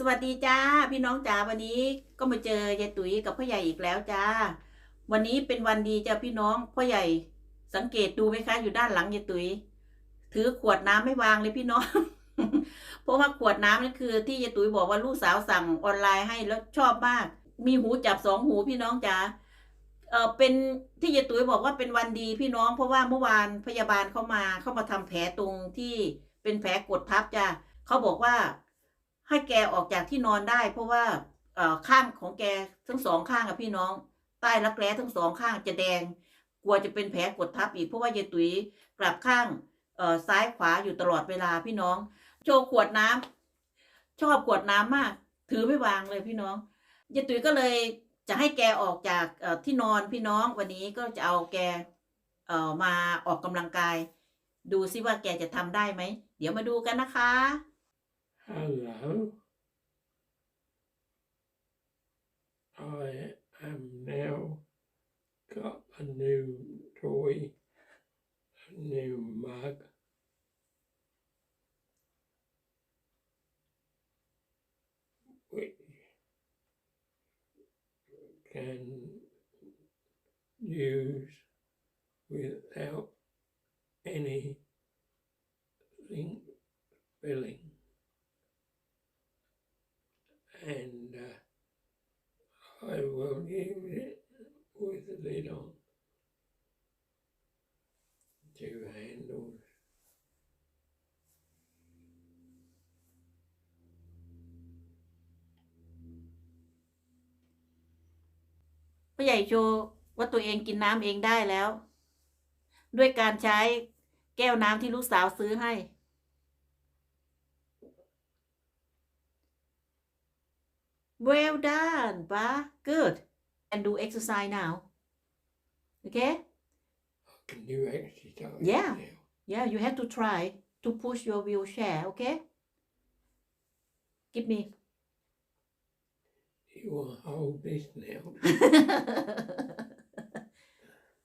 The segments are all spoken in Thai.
สวัสดีจ้าพี่น้องจ๋าวันนี้ก็มาเจอยายตุ๋ยกับพ่อใหญ่อีกแล้วจ้า วันนี้เป็นวันดีจ้าพี่น้องพ่อใหญ่ สังเกตดูไหมคะ อยู่ด้านหลังยายตุ๋ยถือขวดน้ำไม่วางเลยพี่น้อง เพราะว่าขวดน้ำนั่นคือ ที่ยายตุ๋ยบอกว่าลูกสาวสั่งออนไลน์ให้แล้วชอบมาก มีหูจับสองหูพี่น้องจ๋าเออเป็นที่ยายตุ๋ยบอกว่าเป็นวันดีพี่น้อง เพราะว่าเมื่อวานพยาบาลเข้ามาเข้ามาทำแผลตรงที่เป็นแผลกดทับจ้าเขาบอกว่า ให้แกออกจากที่นอนได้ เพราะว่าข้างของแกทั้งสองข้างอะพี่น้อง ใต้รักแร้ทั้งสองข้างจะแดง กลัวจะเป็นแผลกดทับอีกเพราะว่ายายตุ๋ยกลับข้างซ้ายขวาอยู่ตลอดเวลาพี่น้อง โชว์ขวดน้ำชอบขวดน้ำมาก ถือไม่วางเลยพี่น้องยายตุ๋ยก็เลยจะให้แกออกจากที่นอนพี่น้องวันนี้ก็จะเอาแกมาออกกำลังกาย ดูซิว่าแกจะทำได้ไหม เดี๋ยวมาดูกันนะคะ Hello. I am now got a new toy, a new mug. Which can use without anything spilling. I will use it with the lid on. Two handles. พ่อใหญ่โชว์ว่าตัวเองกินน้ำเองได้แล้ว ด้วยการใช้แก้วน้ำที่ลูกสาวซื้อให้ well done ป้า good and do exercise now okay I can do exercise Yeah. now. yeah you have to try to push your wheelchair okay give me You want to hold this now?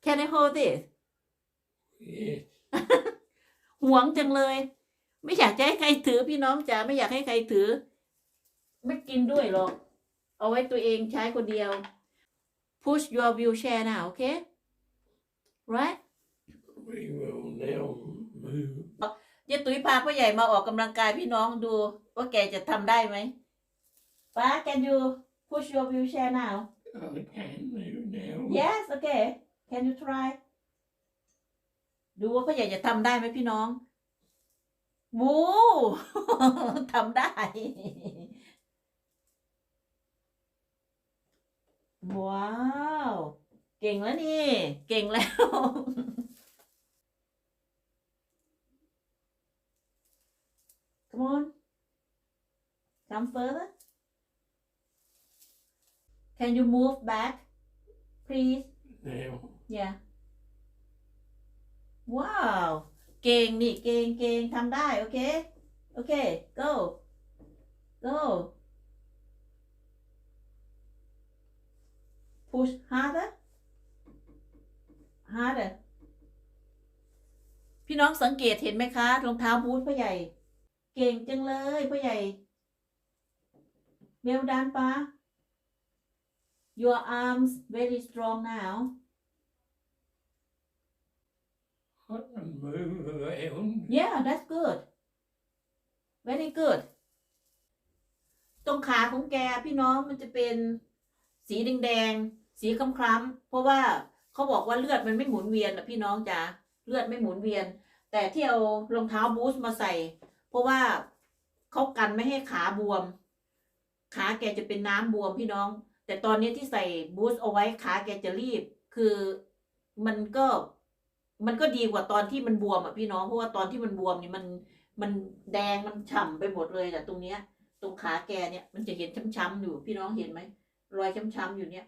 can I hold this yes. หวงจังเลย ไม่อยากจะให้ใครถือพี่น้องจ๋าไม่อยากให้ใครถือ ไม่กินด้วยหรอก เอาไว้ตัวเองใช้คนเดียว push your wheelchair now okay right We will now move. ยายตุ๋ยพาพ่อใหญ่มาออกกำลังกายพี่น้องดู ว่าแกจะทำได้ไหมป้า can you push your wheelchair now I can move now. yes okay can you try ดูว่าพ่อใหญ่จะทำได้ไหมพี่น้อง บู ทำได้ ว้าว เก่งแล้วนี่ เก่งแล้ว Come on come further Can you move back please Now. yeah ว้าว เก่งนี่ เก่งเก่งทำได้ โอเค โอเค go go push harder harder พี่น้องสังเกตเห็นไหมคะรองเท้าบูทพ่อใหญ่ เก่งจังเลยพ่อใหญ่เบลดานปะ your arms very strong now I can move around. Yeah, that's good. Very good. ตรงขาของแกพี่น้องมันจะเป็นสีแดงๆ สีคล้ำๆเพราะว่าเขาบอกว่าเลือดมันไม่หมุนเวียนอะพี่น้องจ๋าเลือดไม่หมุนเวียน แต่ที่เอารองเท้าบูทมาใส่ เพราะว่าเขากันไม่ให้ขาบวม ขาแกจะเป็นน้ำบวมพี่น้อง แต่ตอนนี้ที่ใส่บูทเอาไว้ขาแกจะรีบ คือมันก็มันก็ดีกว่าตอนที่มันบวมอะพี่น้องเพราะว่าตอนที่มันบวมนี่มันมันแดงมันฉ่ำไปหมดเลยแต่ตรงเนี้ย ตรงขาแกเนี่ยมันจะเห็นช้ำๆอยู่พี่น้องเห็นไหมรอยช้ำๆอยู่เนี่ย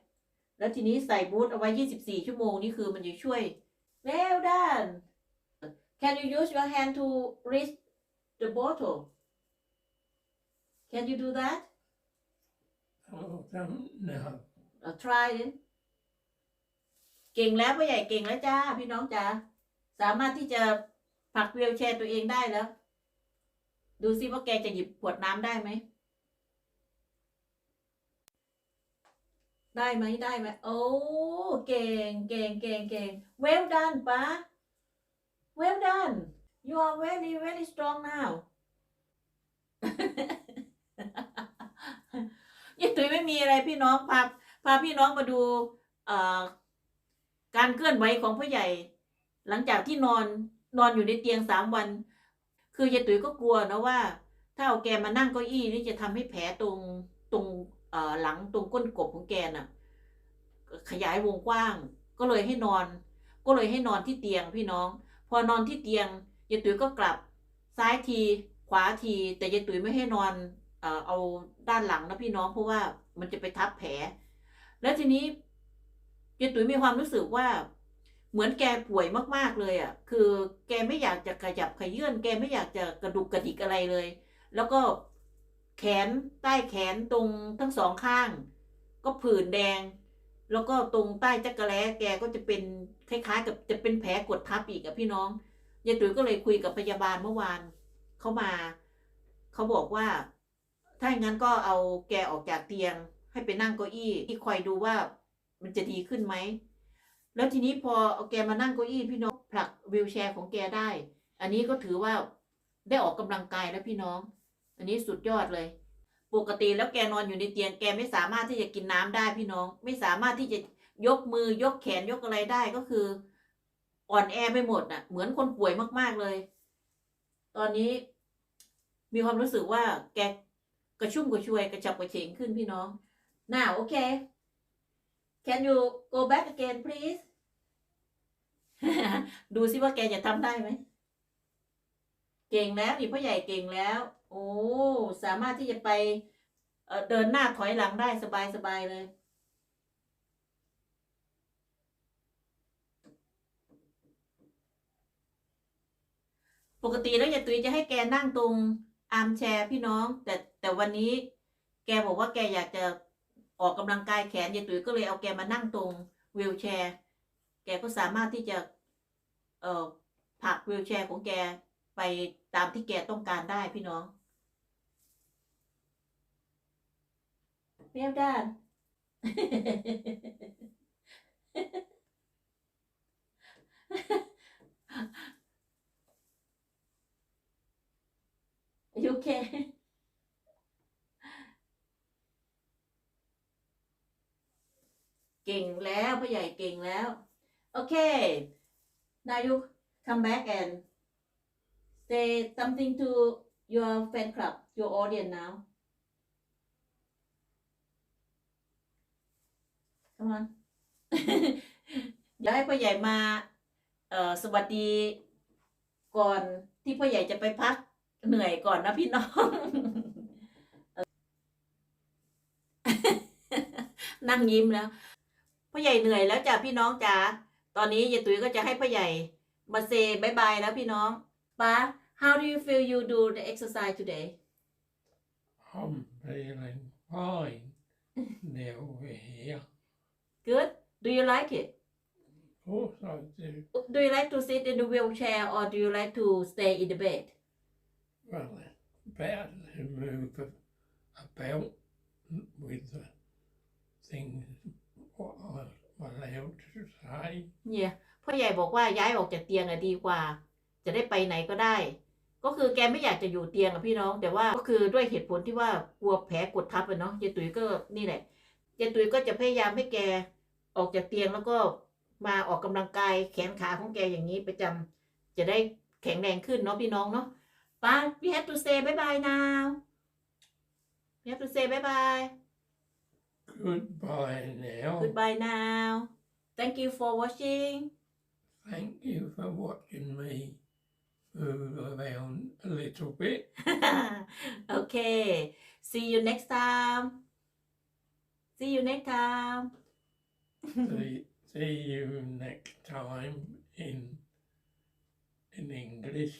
แล้วทีนี้ใส่บูทเอาไว้ 24 ชั่วโมงนี่คือมันจะช่วย well done can you use your hand to reach the bottle can you do that Oh, don't know. uh, try it เก่งแล้วพ่อใหญ่เก่งแล้วจ้า พี่น้องจ้าสามารถที่จะผลักวีลแชร์ตัวเองได้แล้ว ดูซิว่าแกจะหยิบขวดน้ำได้ไหม ได้ไหมได้ไหมโอ้เก่งเก่งเก่งเก่ง well done ป้า well done you are very very strong now ยี่ตุ้ยไม่มีอะไรพี่น้องพาพาพี่น้องมาดูการเคลื่อนไหวของพ่อใหญ่ หลังจากที่นอนนอนอยู่ในเตียงสามวัน คือยายตุ้ยก็กลัวนะว่า ถ้าเอาแกมานั่งเก้าอี้นี่จะทำให้แผลตรงตรง หลังตรงก้นกบของแกน่ะ ขยายวงกว้าง ก็เลยให้นอน ก็เลยให้นอนที่เตียงพี่น้อง พอนอนที่เตียงยายตุ๋ยก็กลับซ้ายทีขวาที แต่ยายตุ๋ยไม่ให้นอนเอาด้านหลังนะพี่น้องเพราะว่ามันจะไปทับแผล แล้วทีนี้ยายตุ๋ยมีความรู้สึกว่าเหมือนแกป่วยมาก ๆเลยอะ คือแกไม่อยากจะขยับขยื่นแกไม่อยากจะกระดุกกระดิกอะไรเลย แล้วก็ แขนใต้แขนตรงทั้งสองข้าง ก็ผื่นแดง แล้วก็ตรงใต้จักระแล้แกก็จะเป็นคล้ายๆ กับจะเป็นแผลกดทับอีกอะพี่น้องยายตุ๋ยก็เลยคุยกับพยาบาลเมื่อวานเขามาเขาบอกว่า ถ้าอย่างนั้นก็เอาแกออกจากเตียง ให้ไปนั่งเก้าอี้ที่คอยดูว่ามันจะดีขึ้นไหมแล้วทีนี้พอเอาแกมานั่งเก้าอี้พี่น้องผลักวีลแชร์ของแกได้ อันนี้ก็ถือว่าได้ออกกำลังกายแล้วพี่น้อง อันนี้สุดยอดเลย ปกติแล้วแกนอนอยู่ในเตียงแกไม่สามารถที่จะกินน้ำได้พี่น้อง ไม่สามารถที่จะยกมือยกแขนยกอะไรได้ก็คือ อ่อนแอไปหมดน่ะ เหมือนคนป่วยมากๆเลย ตอนนี้มีความรู้สึกว่าแกกระชุ่มกระชวยกระฉับกระเฉงขึ้นพี่น้องน่าโอเค can you go back again please ดูซิว่าแกจะทำได้ไหม เก่งแล้วนี่พ่อใหญ่เก่งแล้ว โอ้ สามารถที่จะไปเเดินหน้าถอยหลังได้สบายสบายเลย ปกติแล้วยายตุ้ยจะให้แกนั่งตรงอาร์มแชร์พี่น้อง แต่แต่วันนี้แกบอกว่าแกอยากจะออกกำลังกายแขนยายตุ้ยก็เลยเอาแกมานั่งตรงวีลแชร์ แกก็สามารถที่จะ เอ่อผักวีลแชร์ของแก ไปตามที่แกต้องการได้พี่น้องเปรี้ยวด้าน you okay เก่งแล้วพ่อใหญ่เก่งแล้ว โอเค now you come back and say something to your fan club your audience now come on เดี๋ยวให้พ่อใหญ่มาเอ่อสวัสดีก่อนที่พ่อใหญ่จะไปพักเหนื่อยก่อนนะพี่น้อง นั่งยิ้มแล้วพ่อใหญ่เหนื่อยแล้วจ้ะพี่น้องจ๋าตอนนี้ยายตุ๋ยก็จะให้พ่อใหญ่มาเซบายบายแล้วพี่น้อง ป้า how do you feel you do the exercise today I'm feeling fine now we're here. good do you like it Of course I do. do you like to sit in the wheelchair or do you like to stay in the bed Well, it's better to move a- about with the things what I'm allowed to say. เนี่ยพ่อใหญ่บอกว่าย้ายออกจากเตียงอะดีกว่า จะได้ไปไหนก็ได้ ก็คือแกไม่อยากจะอยู่เตียงอะพี่น้อง แต่ว่าก็คือด้วยเหตุผลที่ว่ากลัวแผลกดทับอะเนาะยายตุ๋ยก็นี่แหละยายตุ๋ยก็จะพยายามให้แกออกจากเตียงแล้วก็มาออกกำลังกายแขนขาของแกอย่างนี้ประจำจะได้แข็งแรงขึ้นเนาะพี่น้องเนาะป้า we have to say bye bye now we have to say bye bye Goodbye now. goodbye now thank you for watching Thank you for watching me move around a little bit. okay. See you next time. See you next time. see, see you next time in in English.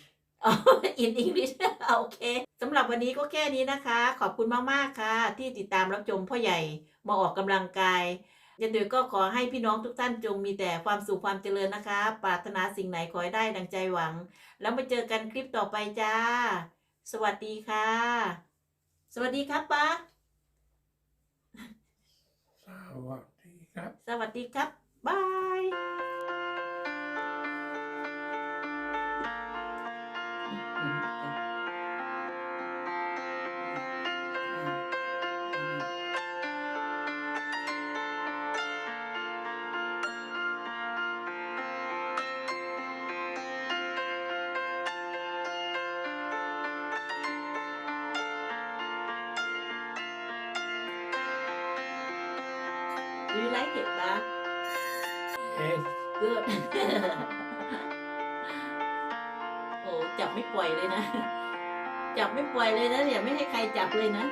In English โอเคสำหรับวันนี้ก็แค่นี้นะคะ ขอบคุณมาก ๆ ค่ะ ที่ติดตามรับชมพ่อใหญ่มาออกกำลังกาย ยันดยก็ขอให้พี่น้องทุกท่านจงมีแต่ความสุขความเจริญนะคะ ปรารถนาสิ่งไหนขอให้ได้ดังใจหวัง แล้วมาเจอกันคลิปต่อไปจ้า สวัสดีค่ะ สวัสดีครับป้า Sawadee krap. สวัสดีครับบาย ดูไลค์เก็บปะ Yes. Good โอ้จับไม่ปล่อยเลยนะ จับไม่ปล่อยเลยนะอย่าไม่ให้ใครจับเลยนะ